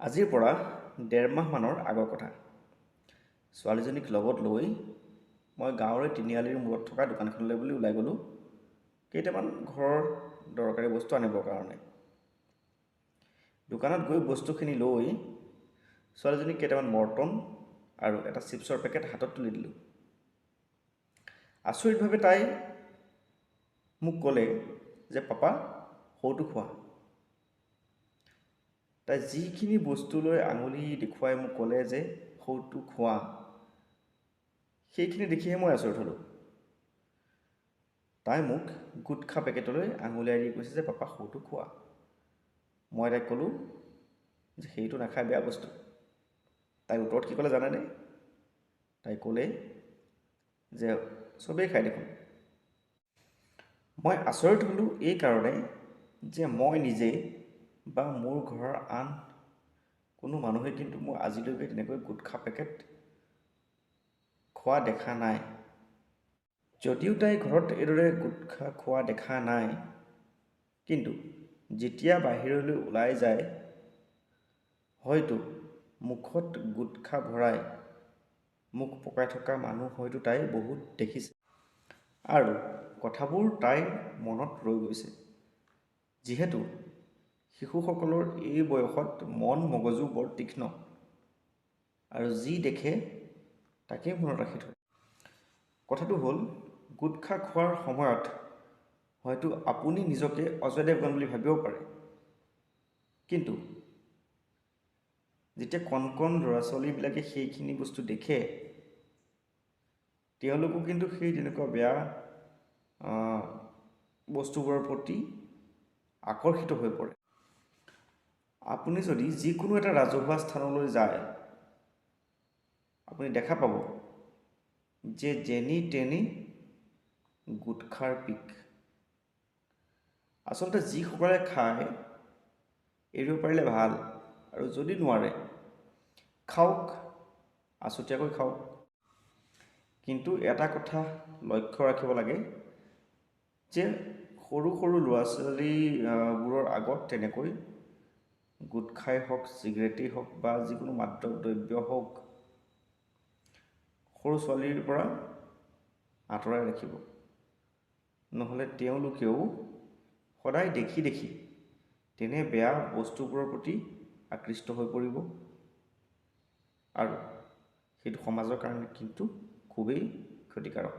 আজিৰ পৰা ডেৰ মাহমানৰ আগৰ কথা। ছোৱালীজনীক লগত লৈ মই গাঁৱৰে তিনিআলিৰ মূৰত থকা দোকানখনলৈ বুলি ওলাই গ'লোঁ। কেইটামান ঘৰৰ দৰকাৰী বস্তু আনিবৰ কাৰণে। দোকানত গৈ বস্তুখিনি লৈ ছোৱালীজনীক কেইটামান মৰ্টন আৰু এটা চিপছৰ পেকেট হাতত তুলি দিলোঁ। আচৰিতভাৱে তাই মোক ক'লে যে পাপা সৌটো খোৱা। তাই যিখিনি বস্তুলৈ আঙুলি দেখুৱাই মোক ক'লে যে সৌটো খোৱা সেইখিনি দেখিহে মই আচৰিত হ'লোঁ। তাই মোক গুটখা পেকেটলৈ আঙুলিয়াই দি কৈছে যে পাপা সৌটো খোৱা মই তাইক ক'লোঁ যে সেইটো নাখায় বেয়া বস্তু তাই উত্তৰত কি ক'লে জানেনে? তাই ক'লে যে চবেই খায় দেখোন মই আচৰিত হ'লোঁ এইকাৰণে যে মই নিজে বা মোৰ ঘৰৰ আন কোনো মানুহে কিন্তু মোক আজিলৈকে তেনেকৈ গুটখা পেকেট খোৱা দেখা নাই। যদিও তাই ঘৰত এইদৰে গুটখা খোৱা দেখা নাই কিন্তু যেতিয়া বাহিৰলৈ ওলাই যায় হয়তো মুখত গুটখা ভৰাই মুখ পকাই থকা মানুহ হয়তো তাই বহুত দেখিছে। আৰু কথাবোৰ তাইৰ মনত ৰৈ গৈছে যিহেতু শিশুসকলৰ এই বয়সত মন মগজু বৰ তীক্ষ্ণ আৰু যি দেখে তাকেই মনত ৰাখি থয়। কথাটো হ'ল গুটখা খোৱাৰ সময়ত হয়তো আপুনি নিজকে অজয় দেৱগন বুলি ভাবিব পাৰে। কিন্তু যেতিয়া কণ কণ ল'ৰা ছোৱালীবিলাকে সেইখিনি বস্তু দেখে তেওঁলোকো কিন্তু সেই তেনেকুৱা বেয়া বস্তুবোৰৰ প্ৰতি আকৰ্ষিত হৈ পৰে। আপুনি যদি যিকোনো এটা ৰাজহুৱা স্থানলৈ যায় আপুনি দেখা পাব যে যেনি তেনি গুটখাৰ পিক। আচলতে যিসকলে খায় এৰিব পাৰিলে ভাল আৰু যদি নোৱাৰে খাওক আছুতীয়াকৈ খাওক। কিন্তু এটা কথা লক্ষ্য ৰাখিব লাগে যে সৰু সৰু ল'ৰা ছোৱালীবোৰৰ আগত তেনেকৈ গুটখাই হওক চিগাৰেটেই হওক বা যিকোনো মাদক দ্ৰব্য হওক সৰু ছোৱালীৰ পৰা আঁতৰাই ৰাখিব। নহ'লে তেওঁলোকেও সদায় দেখি দেখি তেনে বেয়া বস্তুবোৰৰ প্ৰতি আকৃষ্ট হৈ পৰিব। আৰু সেইটো সমাজৰ কাৰণে কিন্তু খুবেই ক্ষতিকাৰক।